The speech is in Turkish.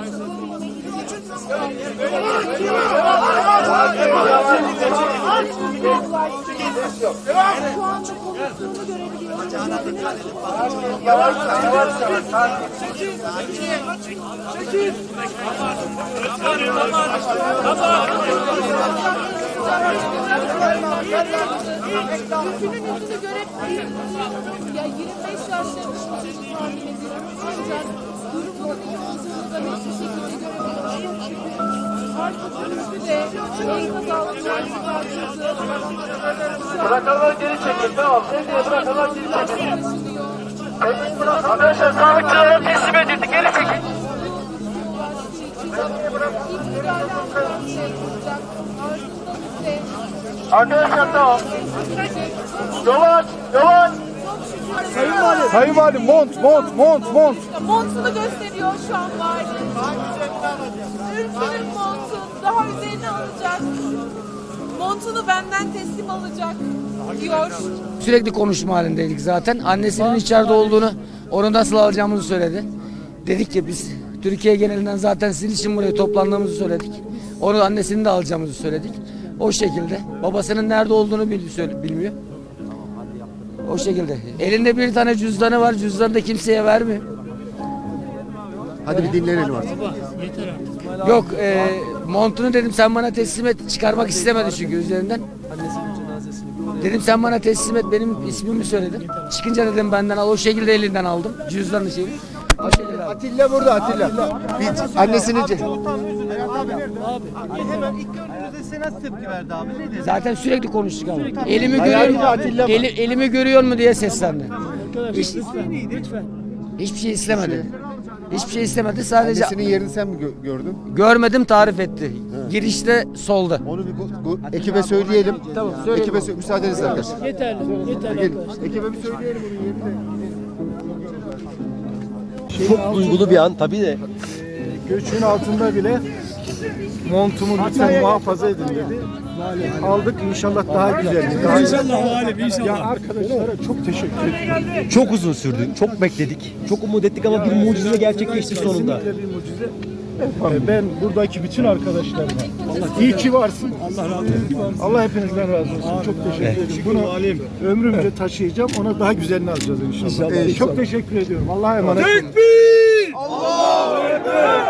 Şu anda konuştuğunu görebiliyoruz. Ülkünün yüzünü görebiliyoruz. Ya 25 yaşlarında De enkaz. Bırakanlar geri çekin. Tamam. Sevdiye bırakanlar geri çekin. Arkadaşlar sağlıkçılara teslim edildi. Geri çekin. Arkadaşlar tamam. Yolu aç. Yolu aç. Sayın Valim mont mont mont mont. Montunu gösteriyor şu an vali. Ülkünün montu daha üzerine alacak. Montunu benden teslim alacak diyor. Sürekli konuşma halindeydik zaten. Annesinin içeride olduğunu, onu nasıl alacağımızı söyledi. Dedik ki biz Türkiye genelinden zaten sizin için buraya toplandığımızı söyledik. Onu annesini de alacağımızı söyledik. O şekilde. Babasının nerede olduğunu bilmiyor. O şekilde. Elinde bir tane cüzdanı var. Cüzdanı da kimseye vermiyor. Hadi bir dinleyelim artık. Yok e, montunu dedim sen bana teslim et. Çıkarmak istemedi çünkü üzerinden. Dedim sen bana teslim et benim ismimi söyledim. Çıkınca dedim benden al o şekilde elinden aldım. Cüzdanı şeyi. Atilla burada Atilla. Bir annesini ce- Hemen ilk gördüğünüzde size nasıl tepki verdi abi? Ne dedi? Zaten sürekli konuştuk ama. Elimi görüyor Atilla mı? Eli, elimi görüyor mu diye seslendi. Hiç, Lütfen. hiçbir şey istemedi. Hiçbir şey istemedi. Sadece annesinin yerini sen mi gö- gördün? görmedim tarif etti. Girişte solda. Onu bir go- go- ekibe söyleyelim. Tamam, söyleyelim. Ekibe sö- müsaadenizle arkadaşlar. Yeterli, yeterli Gelin. arkadaşlar. Ekibe bir söyleyelim onun yerini. Çok duygulu bir an tabii de. Göçün altında bile montumu lütfen muhafaza edin dedi. Aldık inşallah daha güzel. Daha inşallah halim inşallah. Ya arkadaşlara çok teşekkür ederim. Çok uzun sürdü. Çok bekledik. Çok umut ettik ama bir mucize gerçekleşti sonunda. Kesinlikle bir mucize. Ee, Ben buradaki bütün arkadaşlarıma iyi ki varsın. Allah razı olsun. Allah hepinizden razı olsun. Çok teşekkür ederim. Bunu ömrümce taşıyacağım. Ona daha güzelini alacağız inşallah. Ee, çok teşekkür ediyorum. Allah'a emanet olun.